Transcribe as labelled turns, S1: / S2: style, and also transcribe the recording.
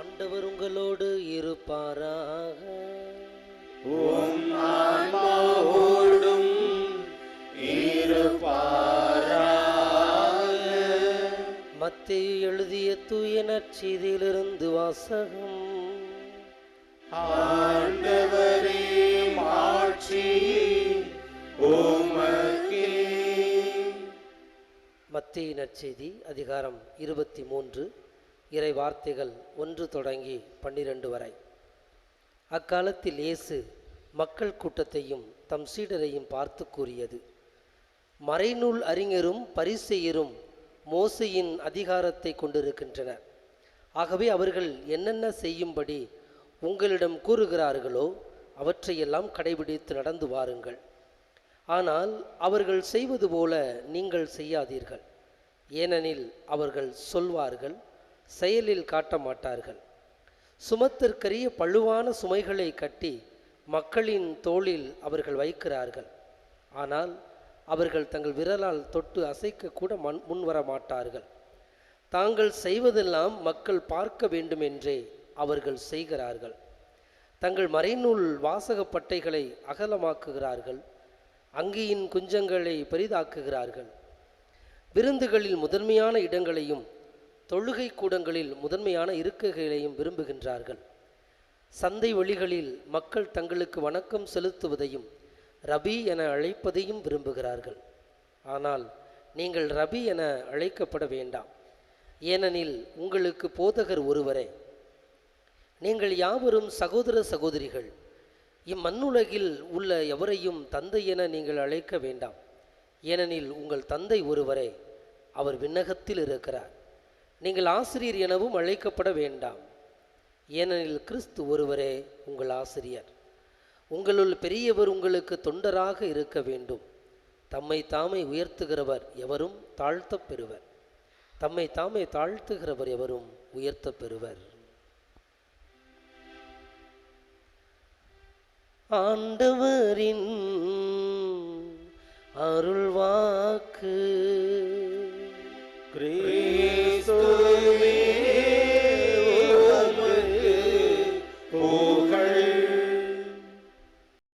S1: ஆண்டவர் உங்களோடு இருப்பாராக.
S2: உம் ஆன்மாவோடும் இருப்பாராக.
S1: மத்தேயு எழுதிய தூய நற்செய்தியிலிருந்து வாசகம்.
S2: ஆண்டவரே மாட்சி உமக்கே.
S1: மத்திய நற்செய்தி அதிகாரம் இருபத்தி மூன்று. இறை வார்த்தைகள் ஒன்று தொடங்கி பன்னிரண்டு வரை. அக்காலத்தில் இயேசு மக்கள் கூட்டத்தையும் தம் சீடரையும் பார்த்து கூறியது மறைநூல் அறிஞரும் பரிசெயரும் மோசையின் அதிகாரத்தை கொண்டிருக்கின்றனர் ஆகவே அவர்கள் என்னென்ன செய்யும்படி உங்களிடம் கூறுகிறார்களோ அவற்றையெல்லாம் கடைபிடித்து நடந்து வாருங்கள். ஆனால் அவர்கள் செய்வது போல நீங்கள் செய்யாதீர்கள். ஏனெனில் அவர்கள் சொல்வார்கள் செயலில் காட்ட மாட்டார்கள். சுமத்திற்கரிய பழுவான சுமைகளை கட்டி மக்களின் தோளில் அவர்கள் வைக்கிறார்கள். ஆனால் அவர்கள் தங்கள் விரலால் தொட்டு அசைக்க கூட மண் முன்வர மாட்டார்கள் தாங்கள் செய்வதெல்லாம் மக்கள் பார்க்க வேண்டுமென்றே அவர்கள் செய்கிறார்கள். தங்கள் மறைநூல் வாசகப் பட்டைகளை அகலமாக்குகிறார்கள். அங்கியின் குஞ்சங்களை பெரிதாக்குகிறார்கள். விருந்துகளில் முதன்மையான இடங்களையும் தொழுகை கூடங்களில் முதன்மையான இருக்கைகளையும் விரும்புகின்றார்கள். சந்தை வழிகளில் மக்கள் தங்களுக்கு வணக்கம் செலுத்துவதையும் ரபி என அழைப்பதையும் விரும்புகிறார்கள். ஆனால் நீங்கள் ரபி என அழைக்கப்பட வேண்டாம். ஏனெனில் உங்களுக்கு போதகர் ஒருவரே. நீங்கள் யாவரும் சகோதர சகோதரிகள். இம்மண்ணுலகில் உள்ள எவரையும் தந்தை என நீங்கள் அழைக்க வேண்டாம். ஏனெனில் உங்கள் தந்தை ஒருவரே. அவர் விண்ணகத்தில் இருக்கிறார். நீங்கள் ஆசிரியர் எனவும் அழைக்கப்பட வேண்டாம். ஏனெனில் கிறிஸ்து ஒருவரே உங்கள் ஆசிரியர். உங்களுள் பெரியவர் உங்களுக்கு தொண்டராக இருக்க வேண்டும். தம்மை தாமே உயர்த்துகிறவர் எவரும் தாழ்த்தப் பெறுவர். தம்மை தாமே தாழ்த்துகிறவர் எவரும் உயர்த்தப் பெறுவர். ஆண்டவரின் அருள்வாக்கு.
S2: கிரே